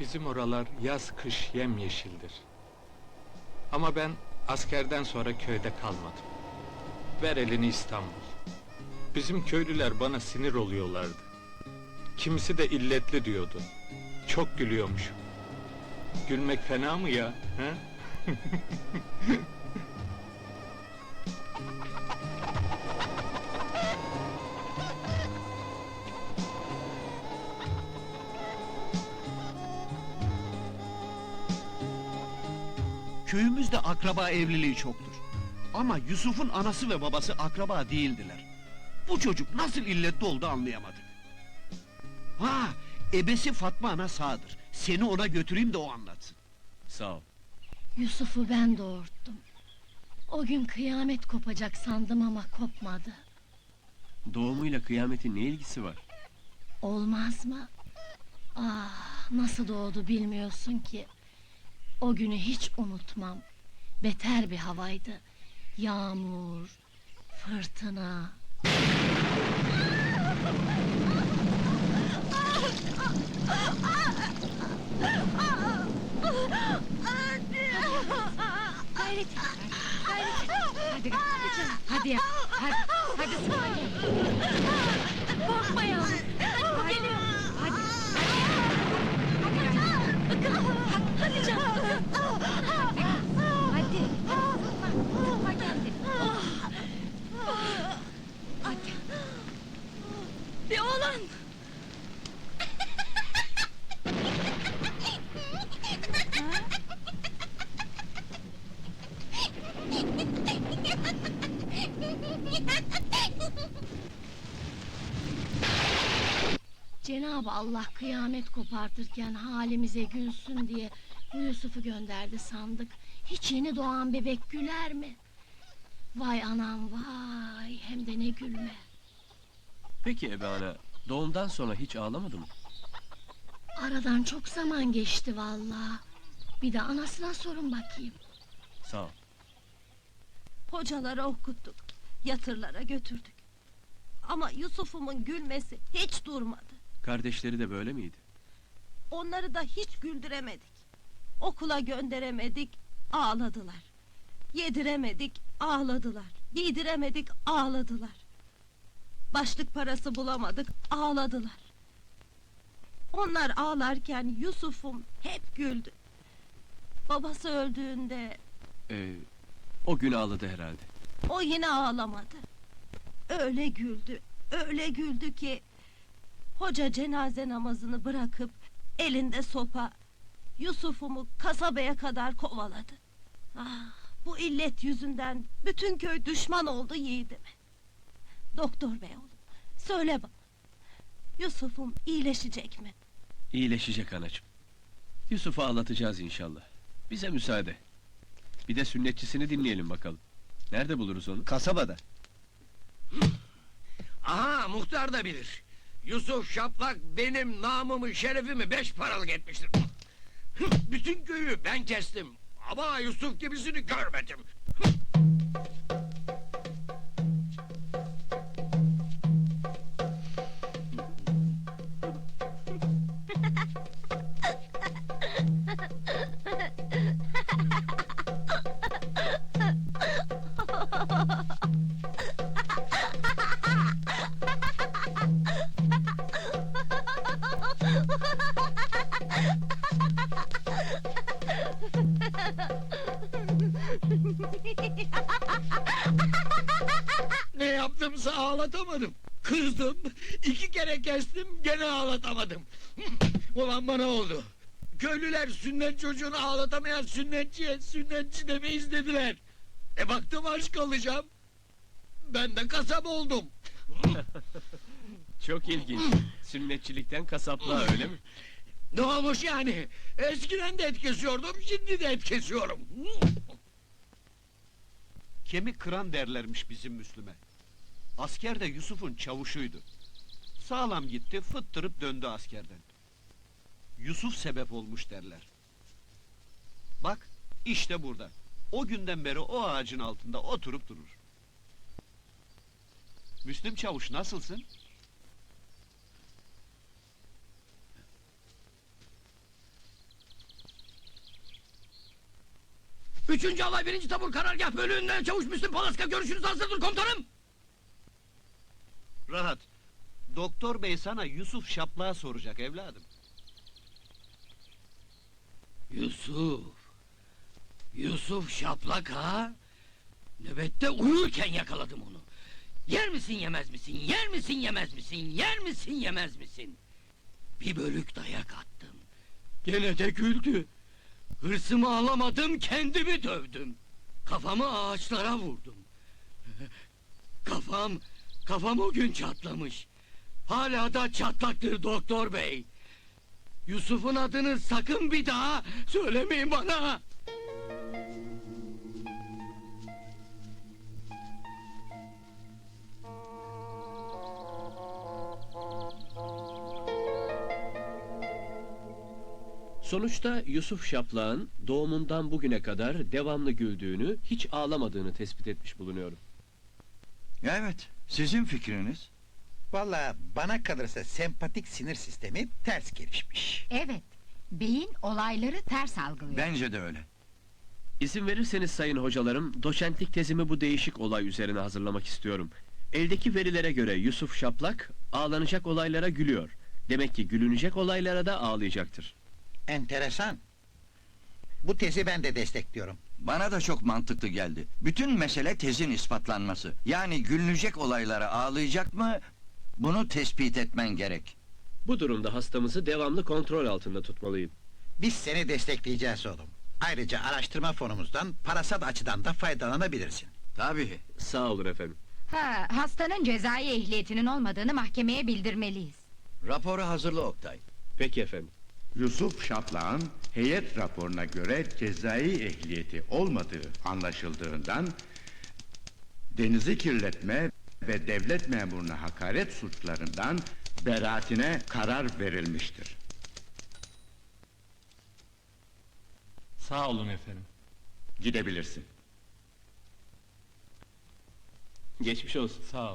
Bizim oralar yaz kış yemyeşildir. Ama ben askerden sonra köyde kalmadım. Ver elini İstanbul. Bizim köylüler bana sinir oluyorlardı. Kimisi de illetli diyordu. Çok gülüyormuşum. Gülmek fena mı ya? He? Köyümüzde akraba evliliği çoktur. Ama Yusuf'un anası ve babası akraba değildiler. Bu çocuk nasıl illetli oldu anlayamadık. Ha, ebesi Fatma ana sağdır. Seni ona götüreyim de o anlatsın. Sağ ol. Yusuf'u ben doğurttum. O gün kıyamet kopacak sandım ama kopmadı. Doğumuyla kıyametin ne ilgisi var? Olmaz mı? Ah, nasıl doğdu bilmiyorsun ki. O günü hiç unutmam. Beter bir havaydı. Yağmur, fırtına. Gayret et. Hadi, hadi hadi yap. Hadi, hadi. Korkma yavrum. Hadi bu hadi. Canım. Hadi. Sıkma kendini. Hadi. Bir oğlan. Cenab-ı Allah kıyamet kopartırken halimize gülsün diye Yusuf'u gönderdi sandık. Hiç yeni doğan bebek güler mi? Vay anam vay hem de ne gülme. Peki Ebe Ana, doğumdan sonra hiç ağlamadı mı? Aradan çok zaman geçti vallahi. Bir de anasına sorun bakayım. Sağ ol. Hocalara okuttuk, yatırlara götürdük. Ama Yusuf'umun gülmesi hiç durmadı. Kardeşleri de böyle miydi? Onları da hiç güldüremedik. Okula gönderemedik, ağladılar. Yediremedik, ağladılar. Giydiremedik, ağladılar. Başlık parası bulamadık, ağladılar. Onlar ağlarken Yusuf'um hep güldü. Babası öldüğünde Ee, o gün ağladı herhalde. O yine ağlamadı. Öyle güldü, öyle güldü ki... Hoca cenaze namazını bırakıp elinde sopa Yusuf'umu kasabaya kadar kovaladı. Ah, bu illet yüzünden bütün köy düşman oldu yiğidime. Doktor bey oğlum, söyle bana. Yusuf'um iyileşecek mi? İyileşecek anacığım. Yusuf'u ağlatacağız inşallah. Bize müsaade. Bir de sünnetçisini dinleyelim bakalım. Nerede buluruz onu? Kasabada. Aha muhtar da bilir. Yusuf Şaplak benim namımı şerefimi beş paralık etmiştir. Bütün köyü ben kestim. Ama Yusuf gibisini görmedim. Ağlatamadım. Kızdım, iki kere kestim gene ağlatamadım. Ulan bana oldu. Köylüler sünnet çocuğunu ağlatamayan sünnetçiye sünnetçi demeyiz dediler. E baktım aşk alacağım. Ben de kasap oldum. Çok ilginç. Sünnetçilikten kasaplığa öyle mi? Ne olmuş yani? Eskiden de et kesiyordum, şimdi de et kesiyorum. Kemik kıran derlermiş bizim Müslüme. Asker de Yusuf'un çavuşuydu. Sağlam gitti, fıttırıp döndü askerden. Yusuf sebep olmuş derler. Bak, işte burada. O günden beri o ağacın altında oturup durur. Müslüm Çavuş nasılsın? Üçüncü alay birinci tabur karargah bölüğünden çavuş Müslüm Palaska görüşünüz hazırdır komutanım. Rahat. Doktor bey sana Yusuf Şaplak'ı soracak evladım. Yusuf. Yusuf şaplak ha? Nöbette uyurken yakaladım onu. Yer misin yemez misin? Yer misin yemez misin? Yer misin yemez misin? Bir bölük dayak attım. Gene de güldü. Hırsımı alamadım kendimi dövdüm. Kafamı ağaçlara vurdum. Kafam, kafam o gün çatlamış. Hala da çatlaktır doktor bey. Yusuf'un adını sakın bir daha söylemeyin bana. Sonuçta Yusuf Şaplak'ın doğumundan bugüne kadar devamlı güldüğünü, hiç ağlamadığını tespit etmiş bulunuyorum. Evet, sizin fikriniz? Vallahi bana kalırsa sempatik sinir sistemi ters gelişmiş. Evet. Beyin olayları ters algılıyor. Bence de öyle. İzin verirseniz sayın hocalarım, doçentlik tezimi bu değişik olay üzerine hazırlamak istiyorum. Eldeki verilere göre Yusuf Şaplak, ağlanacak olaylara gülüyor. Demek ki gülünecek olaylara da ağlayacaktır. Enteresan. Bu tezi ben de destekliyorum. Bana da çok mantıklı geldi. Bütün mesele tezin ispatlanması. Yani gülünecek olaylara ağlayacak mı? Bunu tespit etmen gerek. Bu durumda hastamızı devamlı kontrol altında tutmalıyım. Biz seni destekleyeceğiz oğlum. Ayrıca araştırma fonumuzdan parasal açıdan da faydalanabilirsin. Tabii. Sağ olun efendim. Ha, hastanın cezai ehliyetinin olmadığını mahkemeye bildirmeliyiz. Raporu hazırla Oktay. Peki efendim. Yusuf Şaplak'ın heyet raporuna göre cezai ehliyeti olmadığı anlaşıldığından denizi kirletme ve devlet memuruna hakaret suçlarından beraatine karar verilmiştir. Sağ olun efendim. Gidebilirsin. Geçmiş olsun. Sağ ol.